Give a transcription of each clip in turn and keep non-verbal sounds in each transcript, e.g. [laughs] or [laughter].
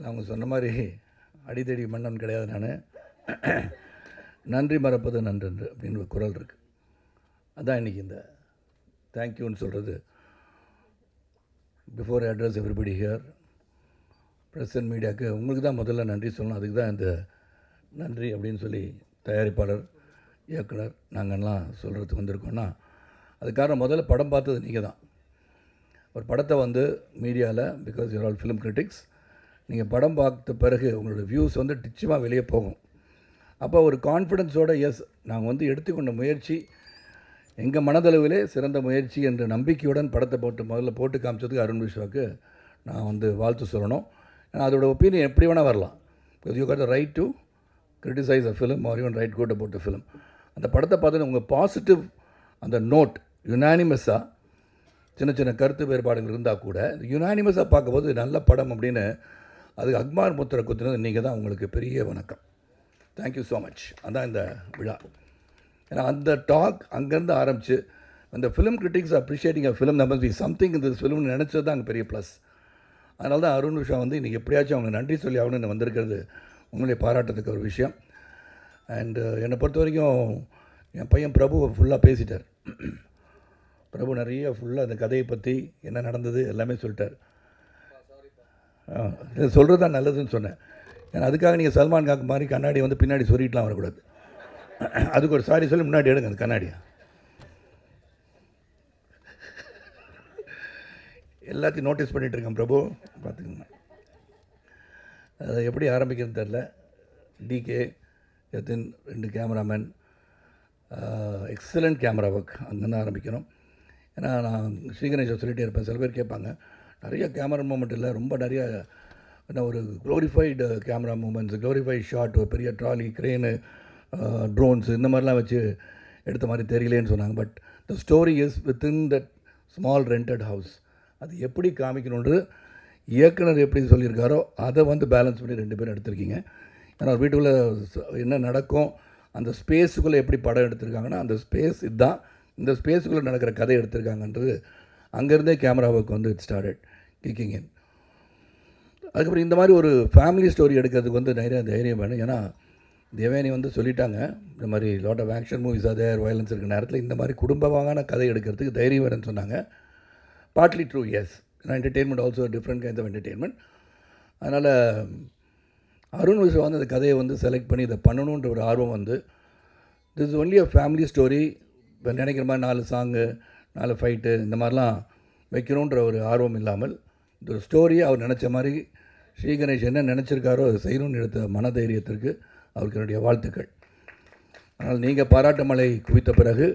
அவங்க சொன்ன மாதிரி அடித்தடி மன்னன் கிடையாது நான். நன்றி மறப்பது நன்றன்று அப்படின்னு ஒரு குரல் இருக்குது அதான் இன்றைக்கி இந்த தேங்க்யூன்னு சொல்கிறது before address everybody here press and மீடியாவுக்கு உங்களுக்கு தான் முதல்ல நன்றி சொல்லணும். அதுக்கு தான் இந்த நன்றி அப்படின்னு சொல்லி தயாரிப்பாளர் இயக்குனர் நாங்கள்லாம் சொல்கிறதுக்கு வந்திருக்கோன்னா அது காரணம் முதல்ல படம் பார்த்தது நீங்கள் தான் ஒரு படத்தை வந்து மீடியாவில் because your all film critics நீங்கள் படம் பார்த்த பிறகு உங்களோட வியூஸ் வந்து நிச்சயமாக வெளியே போகும். அப்போ ஒரு கான்ஃபிடென்ஸோடு எஸ் நாங்கள் வந்து எடுத்துக்கொண்ட முயற்சி எங்கள் மனதளவிலே சிறந்த முயற்சி என்ற நம்பிக்கையுடன் படத்தை போட்டு முதல்ல போட்டு காமிச்சதுக்கு அருண் விஸ்வாக்கு நான் வந்து வாழ்த்து சொல்லணும். ஏன்னா ஒப்பீனியன் எப்படி வேணால் வரலாம். Because you got right to criticise a film or you write good about film அந்த படத்தை பார்த்தோன்னா உங்கள் பாசிட்டிவ் அந்த நோட் யுனானிமஸாக சின்ன சின்ன கருத்து வேறுபாடுகள் இருந்தால் கூட யுனானிமஸாக பார்க்கும்போது நல்ல படம் அப்படின்னு அதுக்கு அக்மார் முத்திரை குத்துனது நீங்கள் தான் உங்களுக்கு பெரிய வணக்கம். தேங்க்யூ ஸோ மச் அதான் இந்த விழா. ஏன்னா அந்த டாக் அங்கேருந்து ஆரம்பித்து அந்த film critics appreciating a film நம்ம பி சம்திங் இந்த ஃபிலிம்னு நினச்சது தான் அங்கே பெரிய ப்ளஸ் அதனால தான் அருண் விஷா வந்து இன்றைக்கி எப்படியாச்சும் அவங்க நன்றி சொல்லி ஆகணும்னு வந்திருக்கிறது உங்களுடைய பாராட்டத்துக்கு ஒரு விஷயம். அண்டு uh, என்னை பொறுத்த வரைக்கும் என் பையன் பிரபு ஃபுல்லாக பேசிட்டார். பிரபு நிறைய ஃபுல்லாக அந்த கதையை பற்றி என்ன நடந்தது எல்லாமே சொல்லிட்டார். சொல்கிறது தான் நல்லதுன்னு சொன்னேன். ஏன்னா அதுக்காக நீங்கள் சல்மான் காக்கு மாதிரி கண்ணாடி வந்து பின்னாடி சொல்லிட்டுலாம் வரக்கூடாது. அதுக்கு ஒரு சாரி சொல்லி முன்னாடி எடுங்க அந்த கண்ணாடியை. எல்லாத்தையும் நோட்டீஸ் பண்ணிகிட்டு இருக்கேன் பிரபு. பார்த்துக்கோங்க. அதை எப்படி ஆரம்பிக்கிறது தெரில டிகே எத்தின் ரெண்டு கேமராமேன் எக்ஸலண்ட் கேமரா ஒர்க் அங்கேருந்து ஆரம்பிக்கணும். ஏன்னா நான் ஸ்ரீகணேஷை சொல்லிகிட்டே இருப்பேன். சில பேர் கேட்பாங்க நிறைய கேமரா மூமெண்ட் இல்லை. ரொம்ப நிறைய என்ன ஒரு glorified camera moments glorified shot ஒரு பெரிய ட்ராலி க்ரெயினு ட்ரோன்ஸ் இந்த மாதிரிலாம் வச்சு எடுத்த மாதிரி தெரியலேன்னு சொன்னாங்க. But the story is within that small rented house அது எப்படி காமிக்கணுன்றது இயக்குனர் எப்படி சொல்லியிருக்காரோ அதை வந்து பேலன்ஸ் பண்ணி ரெண்டு பேரும் எடுத்திருக்கீங்க. ஏன்னா ஒரு வீட்டுக்குள்ளே என்ன நடக்கும் அந்த ஸ்பேஸுக்குள்ளே எப்படி படம் எடுத்திருக்காங்கன்னா அந்த ஸ்பேஸ் இதுதான். இந்த ஸ்பேஸுக்குள்ளே நடக்கிற கதை எடுத்திருக்காங்கன்றது அங்கேருந்தே கேமராவுக்கு வந்து இட் ஸ்டார்டட் கிக்கிங் இன் அதுக்கப்புறம் இந்த மாதிரி ஒரு ஃபேமிலி ஸ்டோரி எடுக்கிறதுக்கு வந்து நிறைய தைரியம் வேணும். ஏன்னா தேவயானி வந்து சொல்லிட்டாங்க இந்த மாதிரி லாட் ஆஃப் ஆக்ஷன் மூவிஸ் அதே வயலன்ஸ் இருக்கிற நேரத்தில் இந்த மாதிரி குடும்பமான கதை எடுக்கிறதுக்கு தைரியம் வேணும்னு சொன்னாங்க. பார்ட்லி ட்ரூ எஸ் ஏன்னா entertainment also different kind of entertainment அதனால் அருண் விஷயம் வந்து அந்த கதையை வந்து செலக்ட் பண்ணி இதை பண்ணணுன்ற ஒரு ஆர்வம் வந்து this only a family story இப்போ நினைக்கிற மாதிரி நாலு சாங்கு நாலு ஃபைட்டு இந்த மாதிரிலாம் வைக்கணுன்ற ஒரு ஆர்வம் இல்லாமல் இந்த ஒரு ஸ்டோரியை அவர் நினச்ச மாதிரி ஸ்ரீ கணேஷ் என்ன நினச்சிருக்காரோ அதை செய்யணும்னு எடுத்த மனதைரியத்திற்கு அவருக்கு என்னுடைய வாழ்த்துக்கள். ஆனால் நீங்கள் பாராட்டு மலை குவித்த பிறகு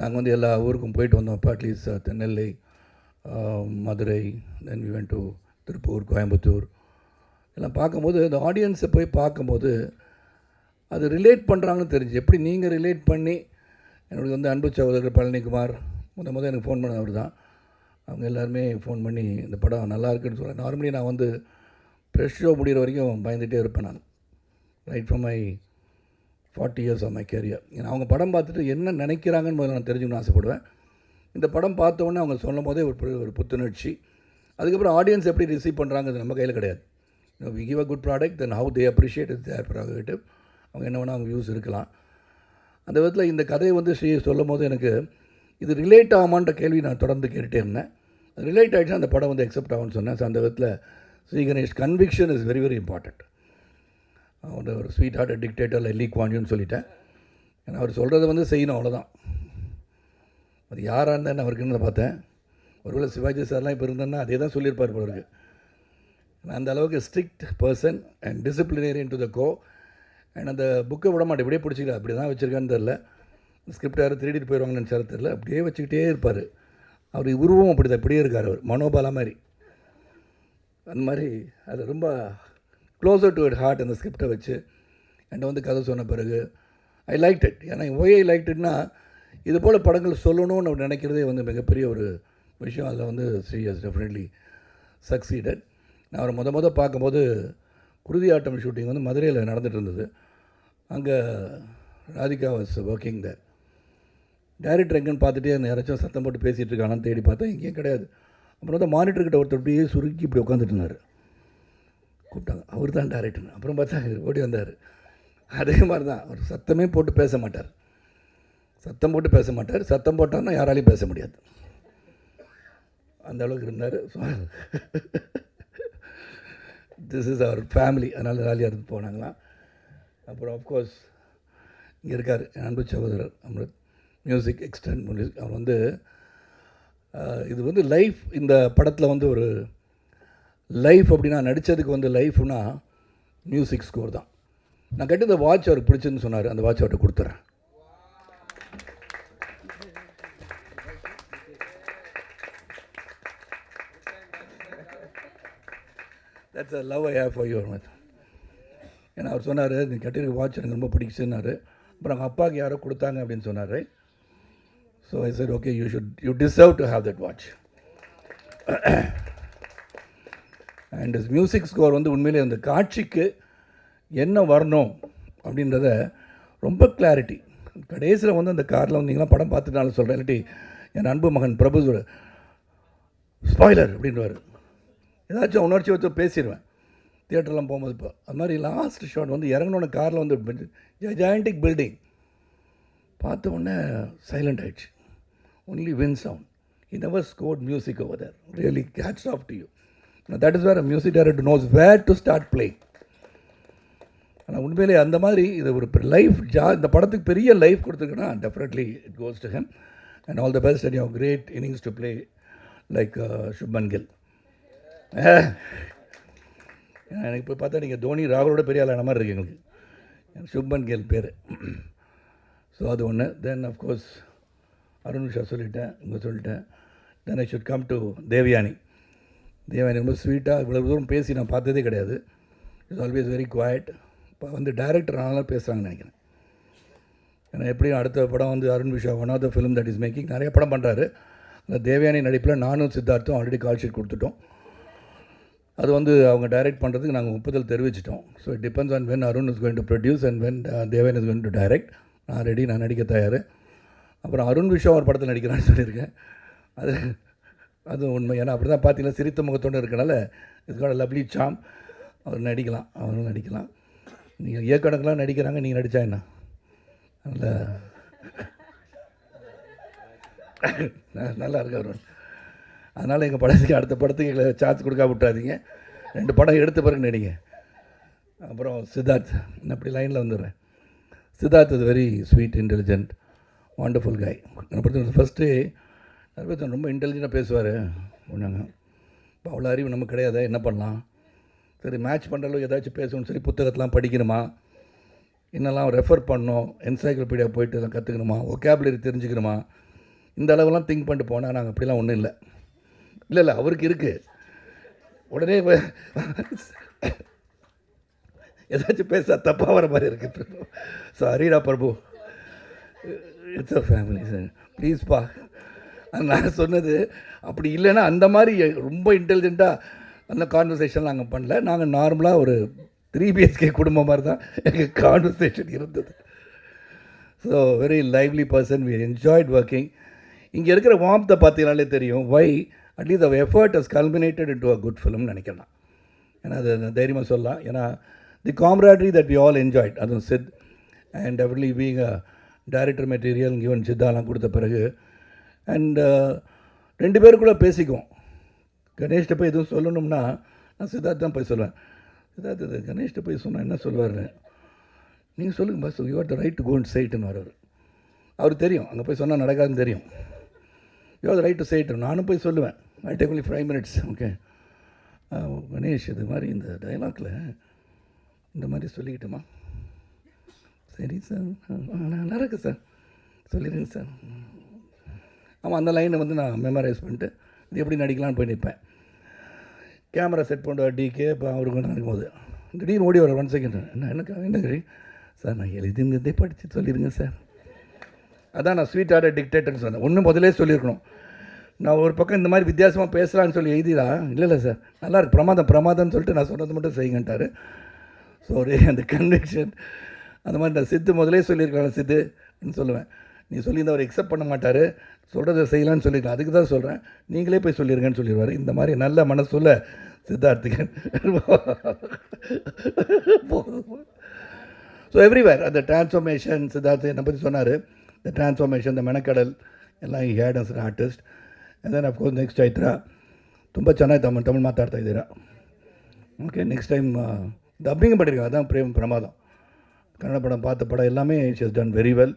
நாங்கள் வந்து எல்லா ஊருக்கும் போயிட்டு வந்தோம். இப்போ அட்லீஸ்ட் uh, தென்னெல்லை um, Madurai then we went to Tiruppur Coimbatore. எல்லாம் பார்க்கும்போது அந்த ஆடியன்ஸை போய் பார்க்கும்போது அது ரிலேட் பண்ணுறாங்கன்னு தெரிஞ்சு. எப்படி நீங்கள் ரிலேட் பண்ணி என்னுடைய வந்து அன்பு சகோதரர் பழனிக்குமார் முத முத எனக்கு ஃபோன் பண்ண அவர் தான் அவங்க எல்லாருமே ஃபோன் பண்ணி இந்த படம் நல்லா இருக்குன்னு சொல்கிறேன் நார்மலி நான் வந்து ப்ரெஷ் ஷோ முடிகிற வரைக்கும் பயந்துகிட்டே இருப்பேன் நான். Right from my forty years of my career ஏன்னா அவங்க படம் பார்த்துட்டு என்ன நினைக்கிறாங்கன்னு முதல்ல நான் தெரிஞ்சுக்கணும்னு ஆசைப்படுவேன். இந்த படம் பார்த்தோன்னே அவங்க சொல்லும் போதே ஒரு ஒரு புத்துணர்ச்சி. அதுக்கப்புறம் ஆடியன்ஸ் எப்படி ரிசீவ் பண்ணுறாங்கிறது நம்ம கையில் கிடையாது. We give a good product then how they appreciate it their prerogative அவங்க என்ன வேணால் அவங்க வியூஸ் இருக்கலாம். அந்த விதத்தில் இந்த கதையை வந்து ஸ்ரீ சொல்லும் போது எனக்கு இது ரிலேட் ஆகுமான்ற கேள்வி நான் தொடர்ந்து கேட்டுகிட்டே இருந்தேன். அது ரிலேட் ஆகிடுச்சுன்னா அந்த படம் வந்து அக்செப்ட் ஆகும்னு சொன்னேன். ஸோ அந்த விதத்தில் Sri Ganesh conviction is very very important அவன் ஒரு ஸ்வீட் ஹார்ட் டிக்டேட்டர் லீ குவான்யூன்னு சொல்லிட்டேன். ஏன்னா அவர் சொல்கிறத வந்து செய்யணும் அவ்வளோதான் அது யாராக இருந்தால் அவருக்குன்னு பார்த்தேன். ஒருவேளை சிவாஜி சார்லாம் இப்போ இருந்தேன்னா அதே தான் சொல்லியிருப்பார் இப்போ இருக்கு. அந்த அளவுக்கு strict person and disciplinarian to the core and அந்த புக்கை விட மாட்டேன். இப்படியே பிடிச்சிக்கல அப்படி தான் வச்சுருக்கான்னு தெரில ஸ்கிரிப்ட் யாரும் திருடிட்டு போயிடுவாங்கன்னு நினச்சாரு தெரில அப்படியே வச்சுக்கிட்டே இருப்பார். அவர் உருவம் அப்படி தான் இப்படியே இருக்கார் அவர். மனோபாலா மாதிரி. அந்த மாதிரி அது ரொம்ப க்ளோசர் டு இட் ஹார்ட் அந்த ஸ்கிரிப்டை வச்சு. என்கிட்ட வந்து கதை சொன்ன பிறகு ஐ லைக் இட் ஏன்னா ஒய் ஐ லைக் இட்னா இது போல் படங்கள் சொல்லணும்னு அவர் நினைக்கிறதே வந்து மிகப்பெரிய ஒரு விஷயம். அதில் வந்து ஸ்ரீ ஹஸ் டெஃபினெட்லி சக்சீடட் நான் அவரை முத முத பார்க்கும்போது குருதி ஆட்டம் ஷூட்டிங் வந்து மதுரையில் நடந்துகிட்டு இருந்தது. அங்கே Radhika was working there director எங்கேன்னு பார்த்துட்டே அந்த யாராச்சும் சத்தம் போட்டு பேசிகிட்டு இருக்கானான்னு தேடி பார்த்தா எங்கேயும் கிடையாது. அப்புறம் வந்து மானிட்டர்கிட்ட ஒருத்தர் அப்படியே சுருக்கி இப்படி உட்காந்துட்டு இருந்தார். கூப்பிட்டாங்க. அவர் தான் டேரக்டர் அப்புறம் பார்த்தா ஓடி வந்தார். அதே மாதிரி தான் அவர் சத்தமே போட்டு பேச மாட்டார். சத்தம் போட்டு பேச மாட்டார். சத்தம் போட்டார்னா யாராலையும் பேச முடியாது. அந்த அளவுக்கு இருந்தார். திஸ் [laughs] இஸ் அவர் ஃபேமிலி அதனால் ஜாலியாக இருந்து போனாங்களாம். அப்புறம் ஆஃப்கோர்ஸ் இங்கே இருக்கார் அன்பு சகோதரர் அமிர்த். மியூசிக் எக்ஸ்டென்ட் மியூசிக் அவர் வந்து இது வந்து லைஃப் இந்த படத்தில் வந்து ஒரு லைஃப் அப்படின்னா நடித்ததுக்கு வந்து லைஃப்னா மியூசிக் ஸ்கோர் தான். நான் கேட்டு இந்த வாட்ச் அவருக்கு பிடிச்சதுன்னு சொன்னார். அந்த வாட்ச் அவர்கிட்ட கொடுத்துட்றேன் that's a love I have for your mother ஏன்னா அவர் சொன்னார் நீ கட்டிருக்க வாட்ச் எனக்கு ரொம்ப பிடிச்சுன்னாரு அப்புறம் அவங்க அப்பாவுக்கு யாரோ கொடுத்தாங்க அப்படின்னு சொன்னார். So I said, okay you should you deserve to have that watch and is music score வந்து உண்மையிலே அந்த காட்சிக்கு என்ன வரணும் அப்படின்றத ரொம்ப கிளாரிட்டி கடைசியில் வந்து அந்த காரில் வந்தீங்கன்னா படம் பார்த்துட்டாலும் சொல்கிறேன் இல்லாட்டி என் அன்பு மகன் பிரபு ஸ்பாய்லர் அப்படின்றவர் ஏதாச்சும் உணர்ச்சி வச்சு பேசிடுவேன் தியேட்டர்லாம் போகும்போது இப்போ அது மாதிரி லாஸ்ட் ஷாட் வந்து இறங்கினோட காரில் வந்து ஜாயிண்டிக் பில்டிங் பார்த்த உடனே சைலண்ட் ஆயிடுச்சு. Only when sound he never scored music over there. Really hats off to you. Now, that is where a music director knows where to start playing. ஆனால் உண்மையிலே அந்த மாதிரி இது ஒரு லைஃப் ஜா இந்த படத்துக்கு பெரிய life கொடுத்துருக்குன்னா definitely it goes to him and all the best and you great innings to play like Shubman Gill எனக்கு இப்போ பார்த்தா நீங்கள் தோனி ராகுலோட பெரிய ஆளான மாதிரி இருக்கு எங்களுக்கு. சுப்மன் கில் பேர். ஸோ அது ஒன்று தென் அஃப்கோர்ஸ் அருண் ஷா சொல்லிட்டேன் இங்கே சொல்லிட்டேன். Then I should come to Devayani Devayani ரொம்ப ஸ்வீட்டாக இவ்வளோ தூரம் பேசி நான் பார்த்ததே கிடையாது. இட்ஸ் ஆல்வேஸ் வெரி குவாய்ட் இப்போ வந்து டைரக்டர் நல்லா பேசுகிறாங்கன்னு நினைக்கிறேன். ஏன்னா எப்படியும் அடுத்த படம் வந்து அருண் விஷா one of the film that is making நிறைய படம் பண்ணுறாரு அந்த தேவயானி நடிப்பில் நானும் சித்தார்த்தும் ஆல்ரெடி கால் ஷீட் கொடுத்துட்டோம். அது வந்து அவங்க டைரக்ட் பண்ணுறதுக்கு நாங்கள் ஒப்புதல் தெரிவிச்சிட்டோம். So it depends on when Arun is going to produce and when Devan is going to direct நான் ரெடி நான் நடிக்க தயார். அப்புறம் அருண் விஷா ஒரு படத்தில் நடிக்கிறான்னு சொல்லியிருக்கேன். அது அது உண்மை. ஏன்னா அப்படி தான் பார்த்தீங்கன்னா சிரித்த முகத்தோடு இருக்கனால இதுக்கான லவ்லி சாம் அவர் நடிக்கலாம். அவரும் நடிக்கலாம். நீங்கள் ஏக்கணக்கெலாம் நடிக்கிறாங்க நீங்கள் நடித்தா என்ன? நல்ல நல்லா இருக்கு அவர் அதனால் எங்கள் படத்துக்கு அடுத்த படத்துக்கு எங்களை சார்ஜ் கொடுக்க விட்றாதீங்க ரெண்டு படம் எடுத்த பிறகு நடிங்க. அப்புறம் சித்தார்த் நான் அப்படி லைனில் வந்துடுறேன். Siddharth is very sweet intelligent wonderful guy என்னை பொறுத்த ஃபஸ்ட்டு நிறைய ரொம்ப இன்டெலிஜென்ட்டாக பேசுவார். ஒன்றாங்க இப்போ அவ்வளோ அறிவு நமக்கு கிடையாது என்ன பண்ணலாம்? சரி மேட்ச் பண்ணுறளவு ஏதாச்சும் பேசணும்னு சொல்லி புத்தகத்தெலாம் படிக்கணுமா? என்னெல்லாம் ரெஃபர் பண்ணணும்? என்சைக்ளோபீடியா போயிட்டு எல்லாம் கற்றுக்கணுமா ஒகேபுலரி தெரிஞ்சுக்கணுமா? இந்த அளவெல்லாம் திங்க் பண்ணிட்டு போனால் நாங்கள் அப்படிலாம் ஒன்றும் இல்லை. இல்லை இல்லை அவருக்கு இருக்குது உடனே ஏதாச்சும் பேச தப்பாக வர மாதிரி இருக்கு. சாரிடா Prabhu. It's a family sir ப்ளீஸ்ப்பா நான் சொன்னது அப்படி இல்லைன்னா அந்த மாதிரி ரொம்ப இன்டெலிஜென்ட்டாக அந்த கான்வர்சேஷன் நாங்கள் பண்ணல. நாங்கள் நார்மலாக ஒரு த்ரீ பிஹெச்கே குடும்பம் மாதிரி தான் எங்கள் கான்வர்சேஷன் இருந்தது. So very lively person we enjoyed working இங்கே இருக்கிற வார்த்தை பார்த்தீங்கனாலே தெரியும். Why at least of effort has culminated in to a good ஃபிலிம்னு நினைக்கிறேன் ஏன்னா அது தைரியமாக சொல்லலாம். ஏன்னா the camaraderie that we all enjoyed அதுவும் Sid and definitely being a director material given சித்தாலாம் கொடுத்த பிறகு அண்ட் uh, ரெண்டு பேருக்குள்ளே பேசிக்குவோம். கணேஷ்கிட்ட போய் எதுவும் சொல்லணும்னா நான் சித்தார்த் தான் போய் சொல்லுவேன் சித்தார்த் இது கணேஷ்கிட்ட போய் சொன்னால் என்ன சொல்லுவார் நீங்கள் சொல்லுங்கள் but you are the right to go and சைட்டுன்னு வரவர் அவர். தெரியும். அங்கே போய் சொன்னால் நடக்காதுன்னு தெரியும். You are right to side நானும் போய் சொல்லுவேன். I take only five minutes okay Ganesh இது மாதிரி இந்த டைலாக்ல இந்த மாதிரி சொல்லிக்கிட்டோமா? சரி சார். நல்லா இருக்கு சார். சொல்லிடுங்க சார். ஆமாம் அந்த லைனை வந்து நான் மெமரைஸ் பண்ணிட்டு இது எப்படி நடிக்கலான்னு போய் நிற்பேன் கேமரா செட் பண்ணுற டிகே இப்போ அவருக்கு நடக்கும்போது. திடீர்னு ஓடி வர ஒன் செகண்ட் என்ன எனக்கு என்ன கறி சார் நான் எழுதிங்கிறதே படித்து சொல்லிடுங்க சார். அதான் நான் ஸ்வீட் ஆர்டர் டிக்டேட்டர்னு சொன்னேன். ஒன்றும் முதலே சொல்லியிருக்கணும். நான் ஒரு பக்கம் இந்த மாதிரி வித்தியாசமாக பேசலான்னு சொல்லி எழுதிடா. இல்லை இல்லை சார். நல்லா இருக்கு. பிரமாதம் பிரமாதம்னு சொல்லிட்டு நான் சொன்னது மட்டும் செய்யுங்கன்ட்டார். ஸோ ஒரு அந்த கன்விக்ஷன் அந்த மாதிரி நான் சித்து முதலே சொல்லியிருக்கலாம் சித்துன்னு சொல்லுவேன் நீ சொல்லியிருந்த அவர் எக்ஸப்ட் பண்ண மாட்டார் சொல்கிறத செய்யலாம்னு சொல்லியிருக்கலாம் அதுக்கு தான் சொல்கிறேன் நீங்களே போய் சொல்லிடுங்கன்னு சொல்லிடுவார் இந்த மாதிரி நல்ல மனசுள்ள சித்தார்த்திகன் ஸோ எவ்ரிவேர் அந்த டிரான்ஸ்ஃபர்மேஷன் சித்தார்த்து என்னை பற்றி சொன்னார் இந்த டிரான்ஸ்ஃபர்மேஷன் இந்த மெனக்கடல் எல்லாம் he had us an artist and then of course next Chaitra ತುಂಬ ಚೆನ್ನಾಗಿ ತಮಿಳ್ ತಮಿಳ್ ಮಾತಾಡ್ತಾ ಇದ್ದೀರಾ ஓகே நெக்ஸ்ட் டைம் டப்பிங்கும் பண்ணியிருக்கேன் அதான் பிரேம் பிரமாதம் கன்னட படம் பார்த்த படம் எல்லாமே இட்ஸ் டன் வெரி வெல்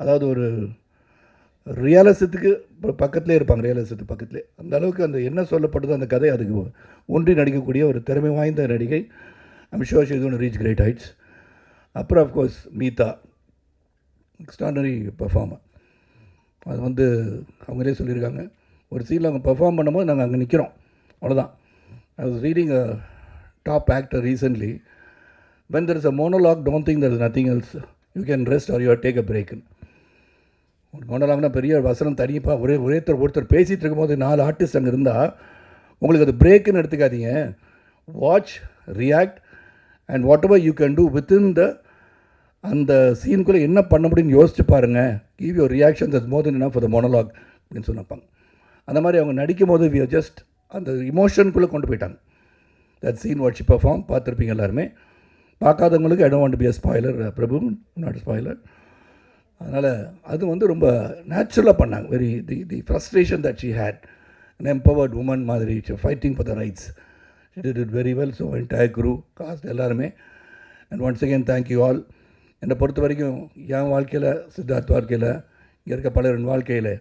அதாவது ஒரு ரியாலிசத்துக்கு பக்கத்துலேயே இருப்பாங்க ரியாலிசத்துக்கு பக்கத்துலேயே அந்த அளவுக்கு அந்த என்ன சொல்லப்படுதோ அந்த கதை அதுக்கு ஒன்றி நடிக்கக்கூடிய ஒரு திறமை வாய்ந்த நடிகை. I'm sure she's one reach great heights அப்புறம் of course Meetha. Extraordinary performer அது வந்து அவங்களே சொல்லியிருக்காங்க. ஒரு சீனில் அவங்க பெர்ஃபார்ம் பண்ணும்போது நாங்கள் அங்கே நிற்கிறோம் அவ்வளோதான் I was reading a top actor recently when there is a monologue don't think there is nothing else. You can rest or you're take a பிரேக்குன்னு ஒரு மோனலாக்னா பெரிய வசனம் தனிப்பாக ஒரே ஒருத்தர் ஒருத்தர் பேசிகிட்டு இருக்கும்போது நாலு ஆர்டிஸ்ட் அங்கே இருந்தால் உங்களுக்கு அது பிரேக்குன்னு எடுத்துக்காதீங்க. Watch react and what ever you can do within the அந்த சீனுக்குள்ளே என்ன பண்ண முடியும்னு யோசிச்சு பாருங்கள் give your reaction thus more than for the monologue அப்படின்னு சொன்னப்பாங்க. அந்த மாதிரி அவங்க நடிக்கும் போது வி ஜஸ்ட் அந்த இமோஷனுக்குள்ளே கொண்டு போயிட்டாங்க. தட் சீன் வாட்ச் பர்ஃபார்ம் பார்த்துருப்பீங்க எல்லாருமே. பார்க்காதவங்களுக்கு I don't want be a spoiler Prabhu not spoiler அதனால் அது வந்து ரொம்ப நேச்சுரலாக பண்ணாங்க. Very the the frustration that she had and empowered woman மாதிரி fighting for the rights it it very well so entire crew cast எல்லாருமே. And once again thank you all என்னை பொறுத்த வரைக்கும் என் வாழ்க்கையில் சித்தார்த் வாழ்க்கையில் இங்கே இருக்க பலரின் வாழ்க்கையில்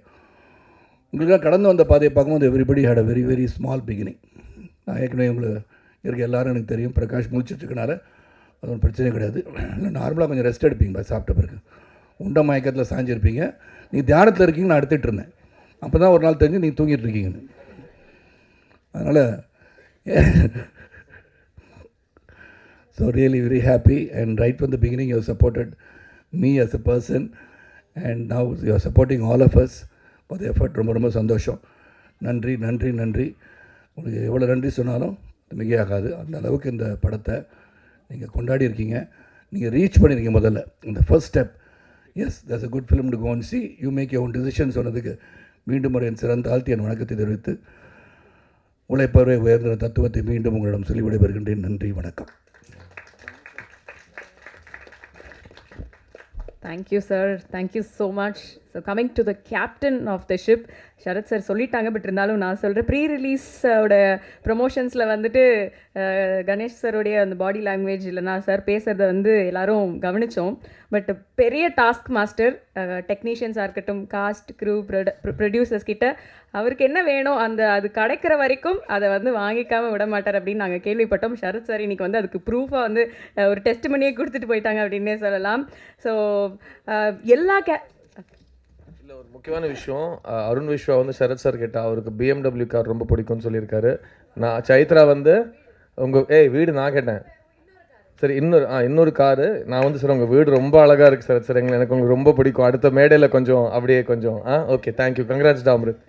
உங்களுக்காக கடந்து வந்த பாதையை பார்க்கும்போது everybody had a very very small beginning நான் ஏற்கனவே உங்களுக்கு இருக்க எல்லோரும் எனக்கு தெரியும். பிரகாஷ் முடிச்சிட்ருக்கனால அது ஒன்றும் பிரச்சனை கிடையாது. இல்லை நார்மலாக கொஞ்சம் ரெஸ்ட் எடுப்பீங்க சாப்பிட்ட பிறகு. உண்ட மயக்கத்தில் சாஞ்சிருப்பீங்க நீங்கள் தியானத்தில் இருக்கீங்க நான் எடுத்துகிட்டு இருந்தேன். அப்போ தான் ஒரு நாள் தெரிஞ்சு நீங்கள் தூங்கிட்டு இருக்கீங்கன்னு. அதனால் so really very happy and right from the beginning you supported me as a person and now you are supporting all of us for effort ரொம்ப ரொம்ப சந்தோஷம். நன்றி நன்றி நன்றி. உங்களுக்கு எவ்வளோ நன்றி சொன்னாலும் மிகையாகாது. அந்த அளவுக்கு இந்த படத்தை நீங்கள் கொண்டாடி இருக்கீங்க. நீங்கள் ரீச் பண்ணியிருக்கீங்க முதல்ல. இந்த first step yes that's a good film to go and see you make your own decision சொன்னதுக்கு மீண்டும் ஒரு என் சிறந்த ஆழ்த்தி என் வணக்கத்தை தெரிவித்து உழைப்பவரை உயர்ந்த தத்துவத்தை மீண்டும் உங்களிடம் சொல்லி விடைபெறுகின்றேன். நன்றி வணக்கம். Thank you sir thank you so much so coming to the captain of the ship Sarath sir சொல்லிட்டாங்க பட் இருந்தாலும் நான் சொல்கிறேன் ப்ரீ ரிலீஸோட ப்ரொமோஷன்ஸில் வந்துட்டு கணேஷ் சருடைய அந்த பாடி லாங்குவேஜ் இல்லைனா சார் பேசுகிறத வந்து எல்லாரும் கவனித்தோம் பட் பெரிய டாஸ்க் மாஸ்டர் டெக்னீஷியன்ஸாக இருக்கட்டும் காஸ்ட் க்ரூ ப்ரொடியூசர்ஸ் கிட்ட அவருக்கு என்ன வேணும் அந்த அது கிடைக்கிற வரைக்கும் அதை வந்து வாங்கிக்காமல் விட மாட்டார் அப்படின்னு நாங்கள் கேள்விப்பட்டோம். ஷரத் சார் இன்னைக்கு வந்து அதுக்கு ப்ரூஃபாக வந்து ஒரு டெஸ்ட் பண்ணியே கொடுத்துட்டு போயிட்டாங்க அப்படின்னே சொல்லலாம். ஸோ எல்லா கே இதில் ஒரு முக்கியமான விஷயம் அருண் விஸ்வா வந்து சரத் சார் கேட்டால் அவருக்கு பிஎம்டபிள்யூ கார் ரொம்ப பிடிக்கும்னு சொல்லியிருக்காரு. நான் சைத்ரா வந்து உங்கள் ஏய் வீடு நான் கேட்டேன். சரி இன்னொரு ஆ இன்னொரு காரு நான் வந்து சார் உங்கள் வீடு ரொம்ப அழகாக இருக்குது சார் சார் எங்களுக்கு எனக்கு உங்களுக்கு ரொம்ப பிடிக்கும். அடுத்த மேடையில் கொஞ்சம் அப்படியே கொஞ்சம் ஆ ஓகே தேங்க்யூ கங்க்ராட்ஸ் டாம்ருத்